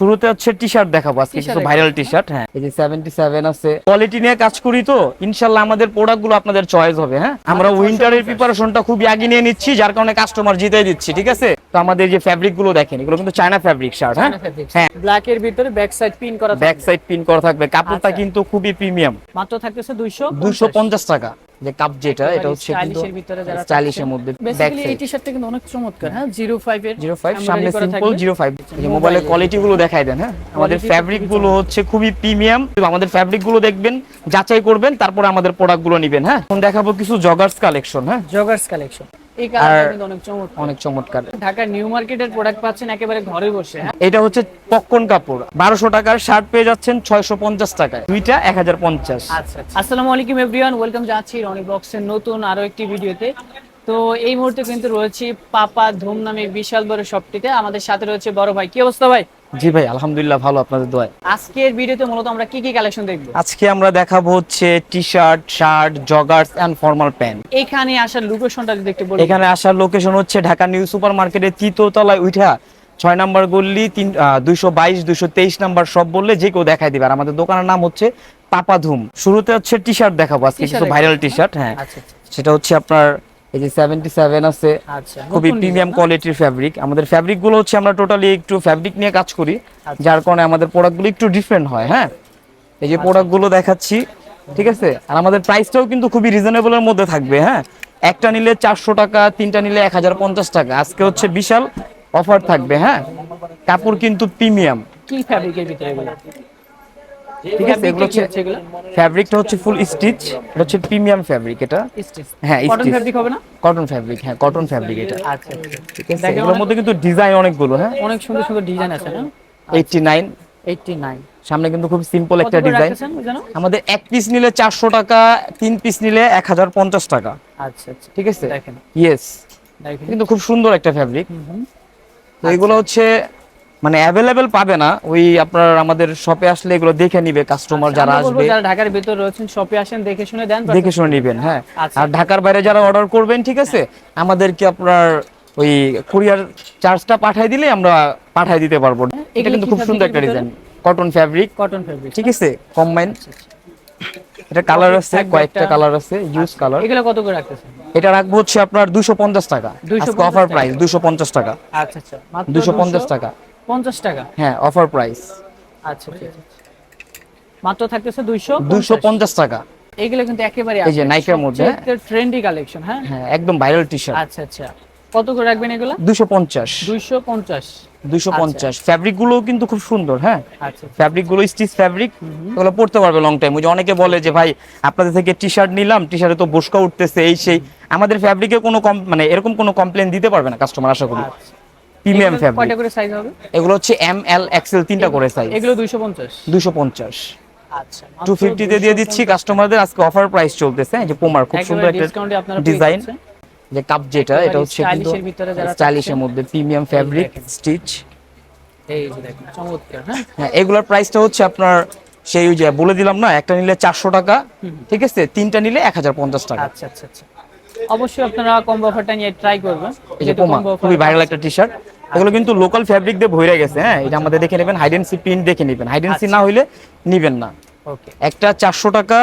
শুরুতে হচ্ছে T shirt দেখাবো আজকে কিছু ভাইরাল টি শার্ট হ্যাঁ। এই যে সেভেন্টি সেভেন আছে। কোয়ালিটি নিয়ে কাজ করি তো ইনশাল্লাহ আমাদের প্রোডাক্টগুলো আপনাদের চয়েস হবে হ্যাঁ। আমরা মানে উইন্টারের প্রিপারেশনটা খুবই আগে নিয়ে নিচ্ছি যার কারণে কাস্টমার জিতে দিচ্ছি ঠিক আছে? তো আমাদের যে ফ্যাব্রিকগুলো দেখেন এগুলো কিন্তু চায়না ফ্যাব্রিক শার্ট হ্যাঁ? হ্যাঁ। ব্ল্যাক এর ভিতরে ব্যাক সাইড পিন করা ব্যাক সাইড পিন করা থাকবে। কাপড়টা আচ্ছা। কিন্তু খুবই প্রিমিয়াম মাত্র থাকতেছে 200 দুশো পঞ্চাশ টাকা। যে কাপ যেটা এটা হচ্ছে কিন্তু স্টাইলিশের মধ্যে বেসিক্যালি এই টি-শার্টটা কিন্তু অনেক চমৎকার হ্যাঁ? 05 এর জিরো ফাইভ embroidery সামনে সিম্পল 05 এই মোবাইলের কোয়ালিটি গুলো দেখাই দেন হ্যাঁ? আমাদের ফ্যাব্রিকগুলো হচ্ছে খুবই প্রিমিয়াম আমাদের ফ্যাব্রিকগুলো দেখবেন যাচাই করবেন তারপর আমাদের প্রোডাক্টগুলো নেবেন হ্যাঁ? এখন দেখাবো কিছু জগার্স কালেকশন হ্যাঁ? জগার্স কালেকশন এই কালারটা কিন্তু অনেক চমৎকার। অনেক চমৎকার। ঢাকার নিউ মার্কেটের প্রোডাক্ট পাচ্ছেন একেবারে ঘরে বসে। এটা হচ্ছে পক্কন কাপড় বারোশো টাকার শার্ট পেয়ে যাচ্ছেন ছয়শো পঞ্চাশ টাকায়। দুইটা এক হাজার পঞ্চাশ। আচ্ছা আচ্ছা। আসসালামু আলাইকুম এভরিওয়ান ওয়েলকাম জানাচ্ছি রনি বক্সের নতুন আরও একটি ভিডিওতে। তো এই মুহূর্তে কিন্তু রয়েছি পাপা ধুম নামে বিশাল বড় শপটিতে। আমাদের সাথে রয়েছে বড় ভাই। কি অবস্থা ভাই? জি ভাই আলহামদুলিল্লাহ ভালো আপনাদের দোয়ায়। আজকের ভিডিওতে মূলত আমরা কি কি কালেকশন দেখব? আজকে আমরা দেখাবো হচ্ছে T shirt shirt joggers and formal pant এখানে আসার লোকেশনটা যদি একটু বলি এখানে আসার লোকেশন হচ্ছে ঢাকা নিউ সুপার মার্কেটের তৃতীয়তলায় উঠা ছয় নাম্বার গল্লি তিন দুইশো বাইশ দুইশো তেইশ নাম্বার সব বললে যে কেউ দেখাই দিবে। আর আমাদের দোকানের নাম হচ্ছে পাপা ধুম। শুরুতে হচ্ছে টি শার্ট দেখাবো। আজকে কিছু ভাইরাল টি শার্ট হ্যাঁ। আচ্ছা আচ্ছা, সেটা হচ্ছে আপনার এই যে সেভেন্টি সেভেন আছে আচ্ছা খুবই প্রিমিয়াম কোয়ালিটির ফ্যাব্রিক আমাদের ফ্যাব্রিকগুলো হচ্ছে আমরা টোটালি একটু ফ্যাব্রিক নিয়ে কাজ করি আচ্ছা। যার কারণে আমাদের প্রোডাক্টগুলো একটু ডিফারেন্ট হয় হ্যাঁ? এই যে প্রোডাক্টগুলো দেখাচ্ছি ঠিক আছে? আর আমাদের প্রাইসটাও কিন্তু খুবই রিজনেবল এর মধ্যে থাকবে হ্যাঁ? একটা নিলে চারশো টাকা তিনটা নিলে এক হাজার পঞ্চাশ টাকা। আজকে হচ্ছে বিশাল অফার থাকবে হ্যাঁ? কাপড় কিন্তু প্রিমিয়াম কি ফ্যাব্রিকের ভিতরে ঠিক আছে এগুলো হচ্ছে ফ্যাব্রিকটা হচ্ছে ফুল স্টিচ এটা হচ্ছে প্রিমিয়াম ফ্যাব্রিক এটা। হ্যাঁ কটন ফ্যাব্রিক হবে না? কটন ফ্যাব্রিক হ্যাঁ কটন ফ্যাব্রিক এটা। আচ্ছা আচ্ছা। ঠিক আছে এগুলোর মধ্যে কিন্তু ডিজাইন অনেকগুলো হ্যাঁ। অনেক সুন্দর সুন্দর ডিজাইন আছে না? এইটটি নাইন 89 সামনে কিন্তু খুব সিম্পল একটা ডিজাইন আমাদের এক পিস নিলে চারশো টাকা তিন পিস নিলে এক হাজার পঞ্চাশ টাকা। আচ্ছা আচ্ছা। ঠিক আছে? দেখেন। ইয়েস কিন্তু খুব সুন্দর একটা ফ্যাব্রিক। তো এগুলো হচ্ছে মানে অ্যাভেলেবেল পাবে না ওই আপনার আমাদের শপে আসলে এগুলো দেখে নিবে কাস্টমার যারা আসবে। যারা ঢাকার ভিতর রয়েছেন শপে আসেন দেখে শুনে দেন দেখে শুনে নিবেন হ্যাঁ। আচ্ছা। আর ঢাকার বাইরে যারা অর্ডার করবেন ঠিক আছে আমাদেরকে আপনার ওই কুরিয়ার চার্জটা পাঠাই দিলে আমরা পাঠাই দিতে পারব। এটা কিন্তু খুব সুন্দর একটা design cotton fabric cotton fabric ঠিক আছে কম্বাইন এটা কালার আছে কয়েকটা কালার আছে ইউজ কালার এগুলো কত করে রাখতেছেন? এটা রাখব হচ্ছে আপনার দুশো পঞ্চাশ টাকা। 250 অফার প্রাইস দুশো পঞ্চাশ টাকা। আচ্ছা আচ্ছা। মাত্র দুশো? পঞ্চাশ টাকা। 50 টাকা? হ্যাঁ অফার প্রাইস আচ্ছা ঠিক আছে। মাত্র থাকতেছে 200 দুশো পঞ্চাশ টাকা। এগুলো কিন্তু একেবারে এই যে এর মধ্যে, ট্রেন্ডি কালেকশন হ্যাঁ? হ্যাঁ একদম ভাইরাল টি শার্ট আচ্ছা আচ্ছা। কত করে রাখবেন এগুলো? দুশো পঞ্চাশ। 250 ফ্যাব্রিকগুলো কিন্তু খুব সুন্দর হ্যাঁ? আচ্ছা ফ্যাব্রিকগুলো স্টিচ ফ্যাব্রিক এগুলো পড়তে পারবে লং টাইম ওই যে অনেকে বলে যে ভাই আপনাদের থেকে টি শার্ট নিলাম টি শার্টে তো বসকা উঠতেছে এই সেই। আমাদের ফ্যাব্রিকে কোনো কম- মানে এরকম কোনো কমপ্লেন দিতে পারবে না কাস্টমার আশা করি। আচ্ছা। প্রিমিয়াম ফ্যাব্রিক কয়টা করে সাইজ হবে? এগুলো হচ্ছে এম এল এক্সেল তিনটা করে সাইজ এগুলো 250 দুশো পঞ্চাশ। আচ্ছা টু ফিফটিতে দিয়ে দিচ্ছি কাস্টমারদের আজকে অফার প্রাইস চলতেছে। এই যে পোমার খুব সুন্দর একটা ডিজাইন ডিজাইন যে কাপ যেটা এটা হচ্ছে কিন্তু stylish এর ভিতরে যারা স্টাইলিশের মধ্যে প্রিমিয়াম ফ্যাব্রিক স্টিচ এই যে দেখুন চমৎকার হ্যাঁ? হ্যাঁ এগুলোর প্রাইসটা হচ্ছে আপনার সেই যে বলে দিলাম না একটা নিলে চারশো টাকা। ঠিক আছে? তিনটা নিলে এক হাজার পঞ্চাশ টাকা। আচ্ছা আচ্ছা আচ্ছা। অবশ্যই আপনারা কম্বো অফারটা নিয়ে ট্রাই করবেন। খুবই ভাইরাল একটা টি শার্ট আচ্ছা। এগুলো কিন্তু লোকাল ফ্যাব্রিক দিয়ে ভরে গেছে হ্যাঁ? এটা আমাদের দেখে নেবেন হাইডেন্সি প্রিন্ট দেখে নেবেন। হাইডেন্সি আচ্ছা। না হইলে নিবেন না। ওকে একটা চারশো টাকা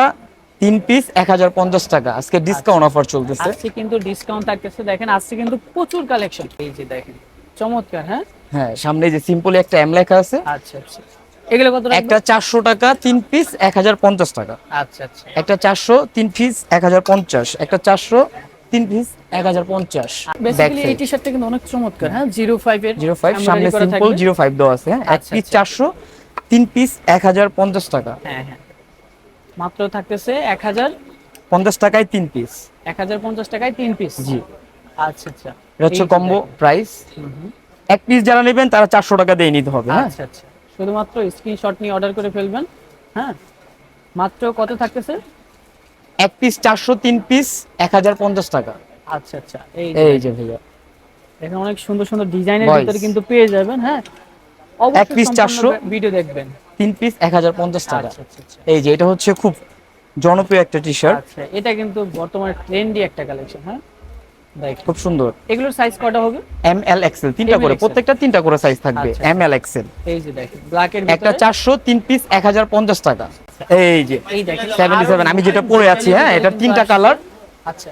তিন পিস এক হাজার পঞ্চাশ টাকা। আজকে ডিসকাউন্ট অফার চলতেছে। আজকে কিন্তু ডিসকাউন্ট থাকতেছে দেখেন আজকে কিন্তু প্রচুর কালেকশন এই যে দেখেন চমৎকার হ্যাঁ? হ্যাঁ সামনে যে সিম্পলি একটা এম লেখা আছে। আচ্ছা আচ্ছা। এগুলো কত? একটা চারশো টাকা তিন পিস এক হাজার পঞ্চাশ টাকা। আচ্ছা আচ্ছা। একটা চারশো তিন পিস এক হাজার পঞ্চাশ। একটা চারশো তিন পিস এক হাজার পঞ্চাশ। বেসিক্যালি এই টি-শার্টটা কিন্তু অনেক চমৎকার হ্যাঁ। 05 এর জিরো ফাইভ সামনে সিম্পল জিরো ফাইভ দেওয়া আছে হ্যাঁ? এক আচ্ছা, পিস আচ্ছা। চারশো তিন পিস এক হাজার পঞ্চাশ টাকা। হ্যাঁ হ্যাঁ। মাত্র থাকতেছে 1000 পঞ্চাশ টাকায় তিন পিস 1050 টাকায় তিন পিস জি। আচ্ছা আচ্ছা। এটা হচ্ছে কম্বো প্রাইস। এক পিস যারা নেবেন তারা চারশো টাকা দিয়ে নিতে হবে হ্যাঁ? আচ্ছা আচ্ছা। শুধুমাত্র স্ক্রিনশট নিয়ে অর্ডার করে ফেলবেন হ্যাঁ? মাত্র কত থাকতেছে? এক পিস চারশো তিন পিস এক হাজার পঞ্চাশ টাকা। আচ্ছা আচ্ছা। এই যে ভাইয়া। এখানে অনেক সুন্দর সুন্দর ডিজাইনের ভিতরে কিন্তু পেয়ে যাবেন হ্যাঁ? এক পিস চারশো ভিডিও দেখবেন। তিন পিস এক হাজার পঞ্চাশ টাকা। আচ্ছা আচ্ছা আচ্ছা। এই যে এটা হচ্ছে খুব জনপ্রিয় একটা টি শার্ট আচ্ছা এটা কিন্তু বর্তমানে ট্রেন্ডি একটা কালেকশন হ্যাঁ? খুব সুন্দর। এগুলোর সাইজ কটা হবে? এম এল এক্সেল তিনটা করে। প্রত্যেকটা তিনটা করে সাইজ থাকবে। এম এল এক্সেল এই যে দেখেন ব্ল্যাকের একটা চারশো তিন পিস এক হাজার পঞ্চাশ টাকা। এই যে এই দেখেন সেভেন্টি সেভেন আমি যেটা পরে আছি হ্যাঁ এটা তিনটা কালার আচ্ছা।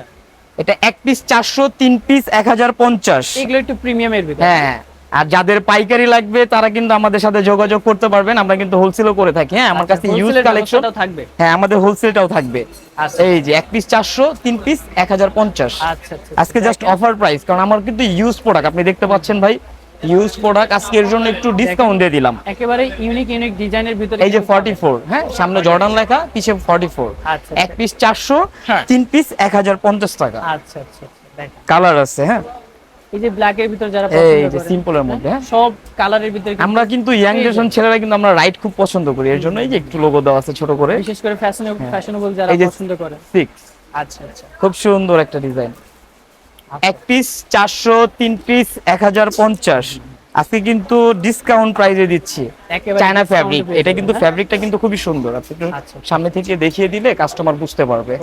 এটা এক পিস চারশো তিন পিস এক হাজার পঞ্চাশ। এগুলো একটু প্রিমিয়ামের ভিতরে। হ্যাঁ। আর যাদের পাইকারি লাগবে তারা কিন্তু আমাদের সাথে যোগাযোগ করতে পারবেন। আমরা কিন্তু হোলসেলও করে থাকি। হ্যাঁ আমার কাছে ইউজ এর কালেকশন থাকবে? হ্যাঁ আমাদের হোলসেলটাও থাকবে। আচ্ছা। এই যে এক পিস চারশো তিন পিস এক হাজার পঞ্চাশ। আচ্ছা আচ্ছা আজকে জাস্ট অফার প্রাইস কারণ আমার কিন্তু ইউজ প্রোডাক্ট আপনি দেখতে পাচ্ছেন ভাই ইউজ প্রোডাক্ট আজকে এর জন্য একটু ডিসকাউন্ট দিয়ে দিলাম। একেবারে ইউনিক ইউনিক ডিজাইনের ভিতরে এই যে কিন্তু ফর্টি ফোর হ্যাঁ সামনে জর্ডান লেখা পিছে ফর্টি ফোর আচ্ছা, এক পিস চারশো হ্যাঁ। তিন পিস এক হাজার পঞ্চাশ টাকা। আচ্ছা আচ্ছা আচ্ছা, কালার আছে হ্যাঁ। এই যে ব্ল্যাক এর ভিতর যারা পছন্দ মধ্যে, হ্যাঁ। সব কালারের ভিতরে আমরা কিন্তু ইয়াং জেনারেশন ছেলেরা কিন্তু আমরা রাইট খুব পছন্দ করি। এর জন্য এই যে একটু লোগো দেওয়া আছে ছোট করে। বিশেষ করে ফ্যাশনেবল ফ্যাশনেবল যারা হ্যাঁ। পছন্দ করে। আচ্ছা আচ্ছা। খুব সুন্দর একটা ডিজাইন আচ্ছা। এক পিস চারশো তিন পিস এক হাজার পঞ্চাশ। আজকে কিন্তু ডিসকাউন্ট প্রাইজে দিচ্ছি। চায়না ফ্যাব্রিক এটা কিন্তু? ফ্যাব্রিকটা কিন্তু খুবই সুন্দর। আপনি একটু। সামনে থেকে দেখিয়ে দিলে কাস্টমার বুঝতে পারবে।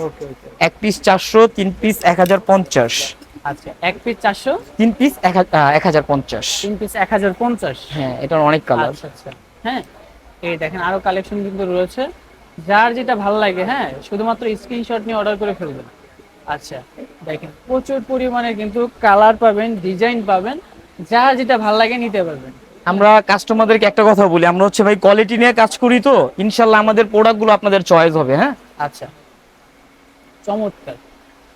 এক পিস চারশো তিন পিস এক হাজার পঞ্চাশ। আচ্ছা এক পিস চারশো? তিন পিস এক হাজার পঞ্চাশ। তিন পিস এক হাজার পঞ্চাশ? হ্যাঁ এটার অনেক কালার আচ্ছা আচ্ছা। হ্যাঁ এই দেখেন আরও কালেকশন কিন্তু রয়েছে। যার যেটা ভালো লাগে হ্যাঁ শুধুমাত্র স্ক্রিনশট নিয়ে অর্ডার করে ফেলবেন। আচ্ছা দেখেন প্রচুর পরিমাণে কিন্তু কালার পাবেন ডিজাইন পাবেন যার যেটা ভালো লাগে নিতে পারবেন। আমরা কাস্টমারদেরকে একটা কথা বলি আমরা হচ্ছে ভাই কোয়ালিটি নিয়ে কাজ করি তো ইনশাল্লাহ আমাদের প্রোডাক্টগুলো আপনাদের চয়েস হবে হ্যাঁ? আচ্ছা চমৎকার।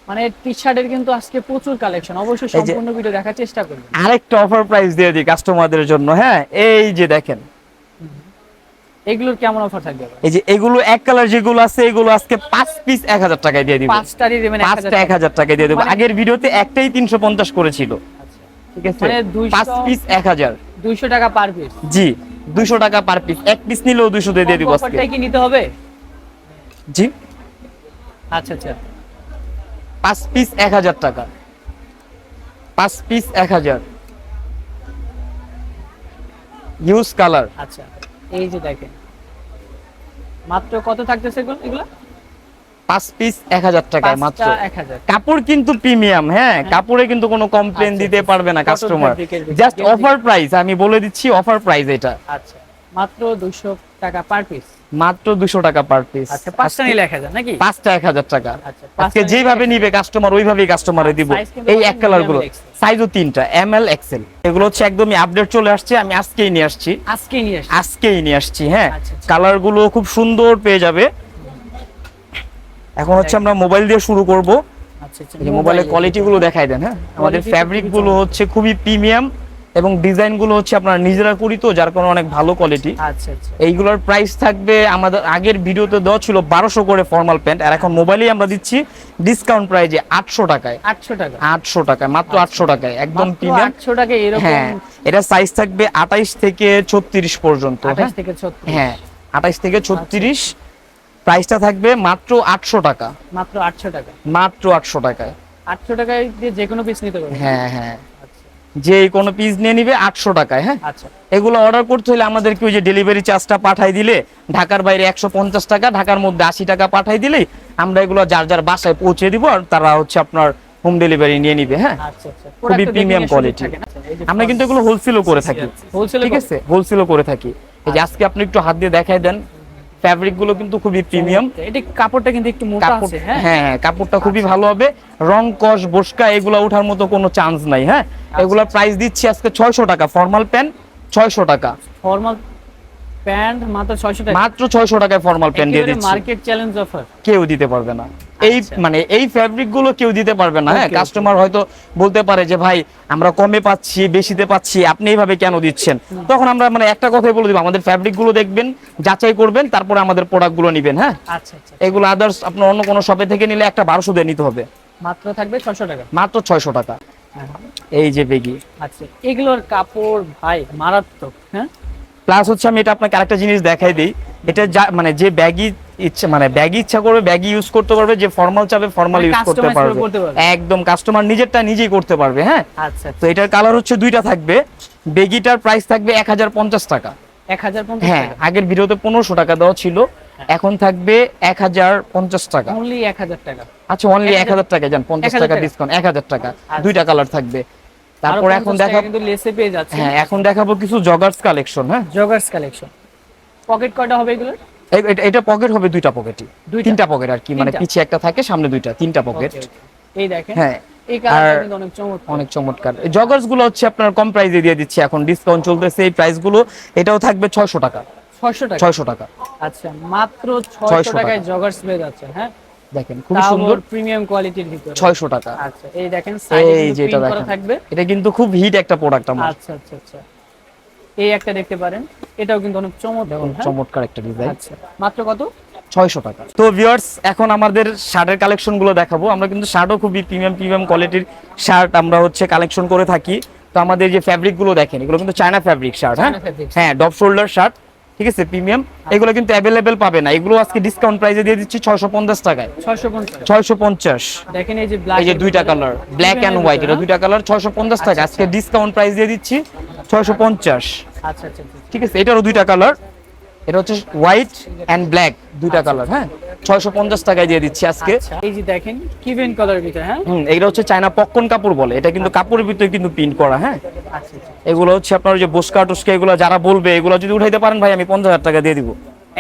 মানে টি শার্টের কিন্তু আজকে প্রচুর কালেকশন অবশ্যই সম্পূর্ণ ভিডিও দেখার চেষ্টা করবেন আরেকটা অফার প্রাইস দিয়ে দিই কাস্টমারদের জন্য হ্যাঁ? এই যে দেখেন। এগুলোর কেমন অফার থাকবে এই যে এগুলো এক কালার যেগুলো আছে এগুলো আজকে পাঁচ পিস এক হাজার টাকায় দিয়ে দিব। পাঁচটারই দেবেন এক হাজার পাঁচটা এক হাজার টাকায় দিয়ে দেবো। মানে- আগের ভিডিওতে একটাই তিনশো পঞ্চাশ করেছিল। আচ্ছা। ঠিক আছে? মানে 200 পাঁচ পিস এক হাজার। দুইশো টাকা পার পিস জি দুইশো টাকা পার পিস এক পিস নিলেও দুইশো দিয়ে দিয়ে দিব আজকে। কি নিতে হবে? জি। আচ্ছা আচ্ছা। পাঁচ পিস এক হাজার টাকা। পাঁচ পিস এক হাজার। ইউজ কালার আচ্ছা এই যে দেখেন। মাত্র কত থাকতেছে এগুলো? পাঁচ পিস এক হাজার টাকায় মাত্র। কাপড় কিন্তু প্রিমিয়াম হ্যাঁ কাপড়ে কিন্তু কোনো কমপ্লেন আচ্ছা, দিতে। পারবে না কাস্টমার। জাস্ট অফার প্রাইস আমি বলে দিচ্ছি অফার প্রাইস এটা। আচ্ছা মাত্র দুশো টাকা পার পিস মাত্র দুশো টাকা পার পিস আচ্ছা পাঁচটা নিলে এক হাজার নাকি? পাঁচটা এক হাজার টাকা। আচ্ছা, আজকে যেভাবে নিবে কাস্টমার ওইভাবেই কাস্টমারে দিব। এই এক কালারগুলো। সাইজও তিনটা এম এল এক্সেল এগুলো হচ্ছে একদমই আপডেট চলে আসছে আমি আজকেই নিয়ে আসছি। আজকে নিয়ে আসছি। আজকেই নিয়ে আসছি হ্যাঁ। আচ্ছা, আচ্ছা। কালারগুলো খুব সুন্দর পেয়ে যাবে। এখন হচ্ছে আমরা মোবাইল দিয়ে শুরু করব। আচ্ছা আচ্ছা মোবাইলের কোয়ালিটি গুলো দেখাই দেন হ্যাঁ। আমাদের ফ্যাব্রিকগুলো হচ্ছে খুবই প্রিমিয়াম এবং ডিজাইনগুলো হচ্ছে আপনারা নিজেরা করি তো যার কারণে অনেক ভালো কোয়ালিটি আচ্ছা আচ্ছা। এইগুলোর প্রাইস থাকবে আমাদের আগের ভিডিওতে দেওয়া ছিল বারোশো করে ফর্মাল প্যান্ট আর এখন মোবাইলেই আমরা দিচ্ছি ডিসকাউন্ট প্রাইজে আটশো টাকায়। আটশো টাকা। আটশো টাকায় মাত্র আটশো টাকায় একদম প্রিমিয়াম আটশো টাকা এরকম হ্যাঁ এটা সাইজ থাকবে আঠাইশ থেকে ছত্রিশ পর্যন্ত। হ্যাঁ থেকে ছত্রিশ। হ্যাঁ আঠাইশ থেকে ছত্রিশ। প্রাইসটা থাকবে মাত্র আটশো টাকা। মাত্র আটশো টাকা মাত্র আটশো টাকায়। আটশো টাকায় যে কোনো পিস নিতে পারবেন। হ্যাঁ হ্যাঁ। আচ্ছা যে কোনো পিস নিয়ে নিবে আটশো টাকায় হ্যাঁ? আচ্ছা। এগুলো অর্ডার করতে হলে আমাদেরকে ওই যে ডেলিভারি চার্জটা পাঠাই দিলে ঢাকার বাইরে একশো পঞ্চাশ টাকা ঢাকার মধ্যে আশি টাকা পাঠাই দিলেই আমরা এগুলো যার যার বাসায় পৌঁছে দিব আর তারা হচ্ছে আপনার হোম ডেলিভারি নিয়ে নিবে হ্যাঁ? আচ্ছা আচ্ছা। খুবই প্রিমিয়াম কোয়ালিটি? এই যে আমরা কিন্তু এগুলো হোলসেলও করে থাকি। ঠিক আছে? হোলসেলও করে থাকি। এই যে আজকে আপনি একটু হাত দিয়ে দেখাই দেন। ফ্যাব্রিকগুলো কিন্তু খুবই প্রিমিয়াম এটা কাপড়টা কিন্তু একটু মোটা আছে হ্যাঁ? হ্যাঁ কাপড়টা খুবই ভালো হবে। রং কস বসকা এগুলো ওঠার মতো কোনো চান্স নাই হ্যাঁ? আচ্ছা, এগুলো প্রাইস দিচ্ছি আজকে ছয়শো টাকা ফর্মাল প্যান্ট ছয়শো টাকা। ফর্মাল প্যান্ট মাত্র 600 টাকা। মাত্র ছয়শো টাকায় ফর্মাল প্যান্ট দিয়ে দিচ্ছি। মার্কেট চ্যালেঞ্জ অফার কেউ দিতে পারবে না। এই আচ্ছা। মানে এই ফ্যাব্রিকগুলো কেউ দিতে পারবে না হ্যাঁ. কাস্টমার হয়তো বলতে পারে যে ভাই আমরা কমে পাচ্ছি বেশিতে পাচ্ছি আপনি এইভাবে কেন দিচ্ছেন? তখন আমরা মানে একটা কথাই বলে দিব আমাদের ফ্যাব্রিকগুলো দেখবেন যাচাই করবেন তারপরে আমাদের প্রোডাক্টগুলো নিবেন হ্যাঁ? আচ্ছা আচ্ছা এগুলো আদার্স আপনার অন্য কোনো শপে থেকে নিলে একটা বারোশো দিয়ে নিতে হবে। মাত্র থাকবে 600 টাকা? মাত্র ছয়শো টাকা। এই যে বেগি। আচ্ছা এগুলোর কাপড় ভাই মারাত্মক হ্যাঁ? প্লাস হচ্ছে আমি এটা আপনাকে আরেকটা জিনিস দেখাই দিই। এটা যা মানে যে ব্যাগি ইচ্ছা মানে ব্যাগি ইচ্ছা করবে ব্যাগি ইউজ করতে পারবে যে ফর্মাল চাবে ফর্মাল মানে ইউজ করতে পারবে। একদম কাস্টমার নিজেরটা নিজেই করতে পারবে হ্যাঁ? আচ্ছা। তো এটার কালার হচ্ছে দুইটা থাকবে। বেগিটার প্রাইস থাকবে এক হাজার পঞ্চাশ টাকা। 1050 হ্যাঁ আগের ভিডিওতে পনেরোশো টাকা দেওয়া ছিল এখন থাকবে এক হাজার পঞ্চাশ টাকা। অনলি এক হাজার টাকা। আচ্ছা অনলি এক হাজার টাকা যান পঞ্চাশ টাকা। ডিসকাউন্ট এক হাজার টাকা। আচ্ছা। দুইটা কালার থাকবে। তারপর এখন দেখাবো কিন্তু লেসে পেয়ে যাচ্ছে হ্যাঁ এখন দেখাবো কিছু জগার্স কালেকশন হ্যাঁ? জগার্স কালেকশন পকেট কয়টা হবে এগুলো এটা- পকেট হবে দুইটা পকেটই? তিনটা পকেট আর কি মানে পিছে একটা থাকে সামনে দুইটা তিনটা পকেট এই দেখেন হ্যাঁ। অনেক চমৎকার। জগার্সগুলো হচ্ছে আপনার কম প্রাইসে দিয়ে দিচ্ছে এখন ডিসকাউন্ট চলতেছে এই প্রাইসগুলো এটাও থাকবে ছয়শো টাকা। ছয়শো টাকা? ছয়শো টাকা। আচ্ছা মাত্র ছয়শো টাকায় জগার্স পেয়ে যাচ্ছে হ্যাঁ? দেখেন তাও সুন্দর। প্রিমিয়াম কোয়ালিটির ভিতরে। ছয়শো টাকা। আচ্ছা এই দেখেন এই যেটা থাকবে। এটা কিন্তু খুব হিট একটা প্রোডাক্ট আমার। আচ্ছা আচ্ছা আচ্ছা। এই একটা দেখতে পারেন। এটাও কিন্তু অনেক চমৎকার হ্যাঁ? চমৎকার একটা ডিজাইন আচ্ছা মাত্র কত? ছয়শো টাকা। তো ভিউয়ার্স এখন আমাদের শার্টের কালেকশনগুলো দেখাবো। আমরা কিন্তু শার্টও খুবই প্রিমিয়াম প্রিমিয়াম কোয়ালিটির শার্ট আমরা হচ্ছে কালেকশন করে থাকি। তো আমাদের যে ফ্যাব্রিকগুলো দেখেন এগুলো কিন্তু চায়না ফ্যাব্রিক শার্ট হ্যাঁ? হ্যাঁ ডপ শোল্ডার শার্ট। ঠিক আছে প্রিমিয়াম এগুলো কিন্তু অ্যাভেলেবেল পাবে না। এগুলো আজকে ডিসকাউন্ট প্রাইসে দিয়ে দিচ্ছি ছয়শো পঞ্চাশ টাকায়। ছয়শো পঞ্চাশ। ছয়শো পঞ্চাশ। দেখেন এই যে ব্ল্যাক এই যে দুইটা কালার ব্ল্যাক অ্যান্ড হোয়াইট এটা দুইটা কালার ছয়শো পঞ্চাশ টাকা। আজকে ডিসকাউন্ট প্রাইস দিয়ে দিচ্ছি ছয়শো পঞ্চাশ। আচ্ছা আচ্ছা আচ্ছা। ঠিক আছে এটারও দুইটা কালার এটা হচ্ছে হোয়াইট অ্যান্ড ব্ল্যাক দুইটা কালার হ্যাঁ? ছয়শো পঞ্চাশ টাকায় দিয়ে দিচ্ছি আজকে। আচ্ছা, এই যে দেখেন কিভেন কালার ভিতরে হ্যাঁ? হুম এইটা হচ্ছে চায়না পক্কন কাপড় বলে। এটা কিন্তু কাপড়ের ভিতরে কিন্তু প্রিন্ট করা হ্যাঁ? আচ্ছা আচ্ছা এগুলো হচ্ছে আপনার যে বসকা টুসকা এগুলো যারা বলবে এগুলো যদি উঠাইতে পারেন ভাই আমি পঞ্চাশ হাজার টাকা দিয়ে দিব।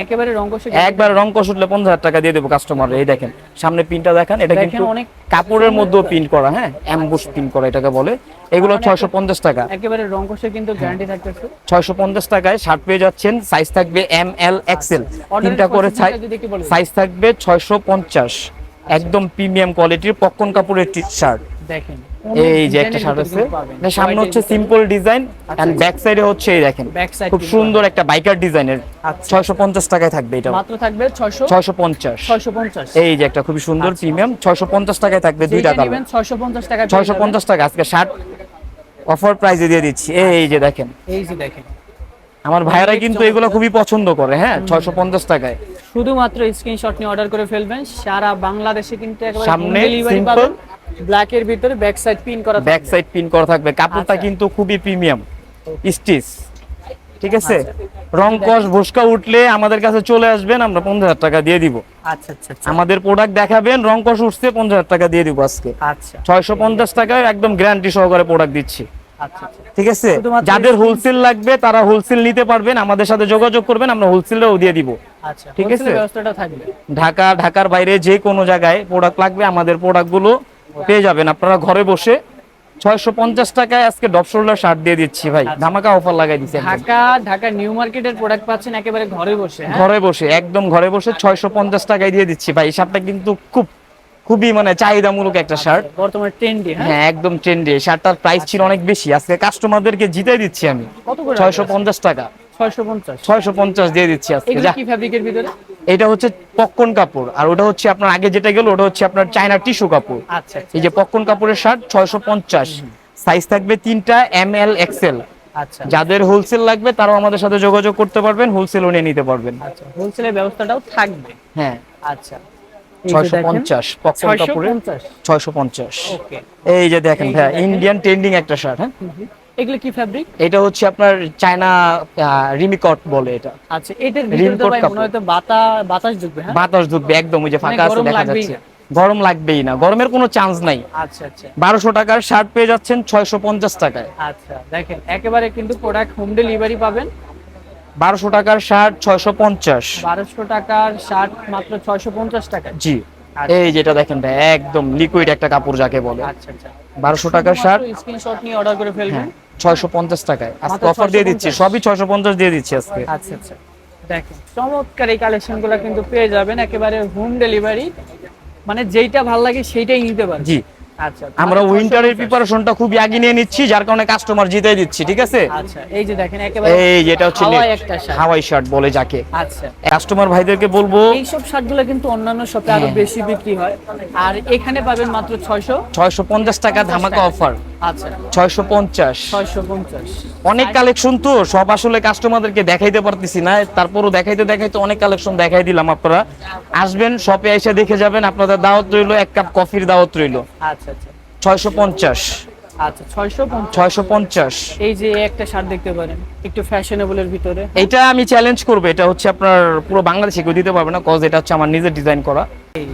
একেবারে রঙ্গসে একবার রং কষ উঠলে পঞ্চাশ হাজার টাকা দিয়ে দেবো কাস্টমার এই দেখেন সামনে প্রিন্টটা দেখেন এটা কিন্তু অনেক কাপড়ের মধ্যেও প্রিন্ট করা হ্যাঁ? অ্যাম্বুশ প্রিন্ট করা এটাকে বলে। এগুলো ছয়শো পঞ্চাশ টাকা। একেবারে রঙ্গসে কিন্তু গ্যারান্টি থাকতেছে। ছয়শো পঞ্চাশ টাকায় শার্ট পেয়ে যাচ্ছেন সাইজ থাকবে এম এল এক্সেল তিনটা করে। সাইজ থাকবে ছয়শো পঞ্চাশ। একদম প্রিমিয়াম কোয়ালিটির পক্কন কাপড়ের টি শার্ট দেখেন এই যে একটা শার্ট আছে সামনে হচ্ছে সিম্পল ডিজাইন এন্ড ব্যাক সাইডে হচ্ছে এই দেখেন খুব সুন্দর একটা বাইকার ডিজাইনের আচ্ছা। ছয়শো পঞ্চাশ টাকায় থাকবে এটা মাত্র থাকবে ছয়শো ছয়শো পঞ্চাশ। ছয়শো পঞ্চাশ। এই যে একটা খুবই সুন্দর প্রিমিয়াম ছয়শো পঞ্চাশ টাকায় থাকবে দুইটা কালার নেবেন ছয়শো পঞ্চাশ টাকা পেয়ে ছয়শো যাবেন। পঞ্চাশ টাকা আজকে শার্ট অফার প্রাইসে দিয়ে দিচ্ছি। এই যে দেখেন। এই যে দেখেন। আমার ভাইয়েরা কিন্তু এগুলো খুবই পছন্দ করে হ্যাঁ ছয়শো পঞ্চাশ টাকায়। শুধুমাত্র স্ক্রিনশট নিয়ে অর্ডার করে ফেলবেন সারা বাংলাদেশে কিন্তু একেবারে সামনে ডেলিভারি পাবেন। ব্ল্যাক এর ভিতরে ব্যাক সাইড পিন করা ব্যাক সাইড পিন করা থাকবে। কাপড়টা আচ্ছা। কিন্তু খুবই প্রিমিয়াম স্টিচ ঠিক আছে? আচ্ছা। রং কস ভুসকা উঠলে আমাদের কাছে চলে আসবেন আমরা পঞ্চাশ হাজার টাকা দিয়ে দিব। আচ্ছা আচ্ছা আচ্ছা। আমাদের প্রোডাক্ট দেখাবেন রং কস উঠছে পঞ্চাশ হাজার টাকা দিয়ে দিব আজকে। আচ্ছা। ছয়শো পঞ্চাশ টাকায় একদম গ্যারান্টি সহকারে প্রোডাক্ট দিচ্ছি। আচ্ছা আচ্ছা। ঠিক আছে? যাদের হোলসেল লাগবে তারা হোলসেল নিতে পারবেন আমাদের সাথে যোগাযোগ করবেন আমরা হোলসেলটাও দিয়ে দিব। আচ্ছা ঠিক আছে? ঢাকা ঢাকার বাইরে যে কোনো জায়গায় প্রোডাক্ট লাগবে আমাদের প্রোডাক্টগুলো পেয়ে যাবেন। আপনারা ঘরে বসে ছয়শো পঞ্চাশ টাকায় আজকে ডপ শোল্ডার শার্ট দিয়ে দিচ্ছি ভাই। ধামাকা অফার লাগাই দিচ্ছি ঢাকা ঢাকা নিউ মার্কেটের প্রোডাক্ট পাচ্ছেন একেবারে ঘরে বসে হ্যাঁ? ঘরে বসে একদম ঘরে বসে ছয়শো পঞ্চাশ টাকায় দিয়ে দিচ্ছি ভাই। এই শার্টটা কিন্তু খুব খুবই মানে চাহিদামূলক একটা শার্ট। বর্তমানে ট্রেন্ডি হ্যাঁ? হ্যাঁ একদম ট্রেন্ডে শার্টটার প্রাইস ছিল অনেক বেশি। আজকে কাস্টমারদেরকে জিতাই দিচ্ছি আমি। ছয়শো পঞ্চাশ টাকা। ছয়শো পঞ্চাশ। ছয়শো পঞ্চাশ দিয়ে দিচ্ছি আজকে কি ফ্যাব্রিকের ভিতরে? এটা হচ্ছে পক্কন কাপড়। আর ওটা হচ্ছে আপনার আগে যেটা গেল ওটা হচ্ছে আপনার চায়না টিস্যু কাপড়। আচ্ছা আচ্ছা এই যে পক্কন কাপড়ের শার্ট ছয়শো পঞ্চাশ। সাইজ থাকবে তিনটা এম এল এক্সেল আচ্ছা। যাদের হোলসেল লাগবে তারাও আমাদের সাথে যোগাযোগ করতে পারবেন হোলসেলও নিয়ে নিতে পারবেন। আচ্ছা হোলসেলের ব্যবস্থাটাও থাকবে? হ্যাঁ। আচ্ছা। এই যে ছয়শো দেখেন, পঞ্চাশ পক্কন 650 ছয়শো পঞ্চাশ। এই যে ভাইয়া দেখেন। ইন্ডিয়ান ট্রেন্ডিং একটা শার্ট হ্যাঁ? এগুলো কি ফ্যাব্রিক এটা হচ্ছে আপনার চায়না রিমিকট বলে এটা। আচ্ছা এটার ভিতরে তো ভাই মনে হয় তো বাতা বাতাস ঢুকবে হ্যাঁ? বাতাস ঢুকবে একদম ওই যে ফাঁকা মানে আছে গরম দেখা লাগবেই যাচ্ছে। গরম লাগবেই না গরমের কোনো চান্স নাই। আচ্ছা আচ্ছা। বারোশো টাকার শার্ট পেয়ে যাচ্ছেন ছয়শো পঞ্চাশ টাকায়। আচ্ছা দেখেন একেবারে কিন্তু প্রোডাক্ট হোম ডেলিভারি পাবেন। বারোশো টাকার শার্ট ছয়শো পঞ্চাশ। বারোশো টাকার শার্ট মাত্র ছয়শো পঞ্চাশ টাকা জি। এই যেটা দেখেন ভাই একদম লিকুইড একটা কাপড় যাকে বলে। আচ্ছা আচ্ছা। বারোশো টাকার শার্ট স্ক্রিনশট নিয়ে অর্ডার করে ফেলবেন? হ্যাঁ ছয়শো পঞ্চাশ টাকায়। আজকে অফার দিয়ে দিচ্ছি সবই ছয়শো পঞ্চাশ দিয়ে দিচ্ছি আজকে। আচ্ছা আচ্ছা। দেখেন চমৎকার এই কালেকশনগুলো কিন্তু পেয়ে যাবেন একেবারে হোম ডেলিভারি মানে যেইটা ভালো লাগে সেইটাই নিতে পারেন জি। আচ্ছা আমরা উইন্টারের 650 প্রিপারেশনটা খুবই আগে নিয়ে নিচ্ছি যার কারণে কাস্টমার জিতে দিচ্ছি ঠিক আছে? আচ্ছা এই যে দেখেন একেবারে এই যেটা হচ্ছে হাওয়াই শার্ট বলে যাকে। আচ্ছা। কাস্টমার ভাইদেরকে বলব এইসব শার্টগুলো কিন্তু অন্যান্য শপে আরও হ্যাঁ। বেশি বিক্রি হয়। আর এখানে পাবেন মাত্র ছয়শো ছয়শো পঞ্চাশ টাকা ধামাকা অফার আচ্ছা। ছয়শো পঞ্চাশ। ছয়শো পঞ্চাশ। অনেক কালেকশন তো সব আসলে কাস্টমারদেরকে দেখাইতে পারতেছি না। তারপরও দেখাইতে দেখাইতে অনেক কালেকশন দেখাই দিলাম আপনারা। আসবেন শপে এসে দেখে যাবেন আপনাদের দাওয়াত রইল এক কাপ কফির দাওয়াত রইল। আচ্ছা আচ্ছা। ছয়শো পঞ্চাশ। আচ্ছা এই যে একটা শার্ট দেখতে পারেন একটু ফ্যাশনেবলের ভিতরে। এটা আমি চ্যালেঞ্জ করব এটা হচ্ছে আপনার পুরো বাংলাদেশে কেউ দিতে পারবে না কজ এটা হচ্ছে আমার নিজের ডিজাইন করা।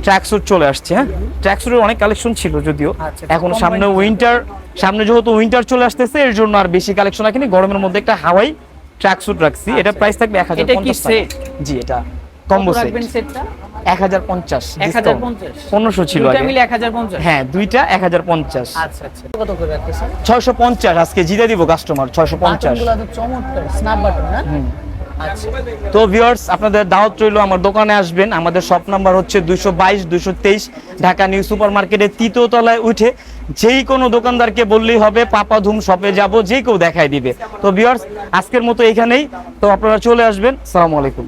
ট্র্যাক স্যুট চলে আসছে হ্যাঁ? ট্র্যাকস্যুটের অনেক কালেকশন ছিল যদিও। আচ্ছা, এখন সামনে উইন্টার সামনে যেহেতু উইন্টার চলে আসতেছে এর জন্য আর বেশি কালেকশন রাখিনি। গরমের মধ্যে একটা হাওয়াই ট্র্যাক স্যুট রাখছি। এটা প্রাইস থাকবে এক হাজার আচ্ছা। জি এটা কম্বো সেট রাখবেন সেটটা এক হাজার পঞ্চাশ এক হাজার পঞ্চাশ। পনেরোশো ছিল হ্যাঁ দুইটা এক হাজার পঞ্চাশ। আচ্ছা আচ্ছা। কত করে রাখতেছেন? ছয়শো পঞ্চাশ আজকে জিতে দিব কাস্টমার ছয়শো পঞ্চাশ। আচ্ছা। তো ভিউয়ার্স আপনাদের দাওয়াত রইল, আমার দোকানে আসবেন। আমাদের শপ নাম্বার হচ্ছে দুইশো বাইশ, দুইশো তেইশ, ঢাকা নিউ সুপার মার্কেটের তৃতীয় তলায় উঠে যেই কোনো দোকানদারকে বললেই হবে পাপা ধুম শপে যাব, যে কেউ দেখাই দিবে। তো ভিউয়ার্স আজকের মতো এখানেই। তো আপনারা চলে আসবেন। সালামু আলাইকুম।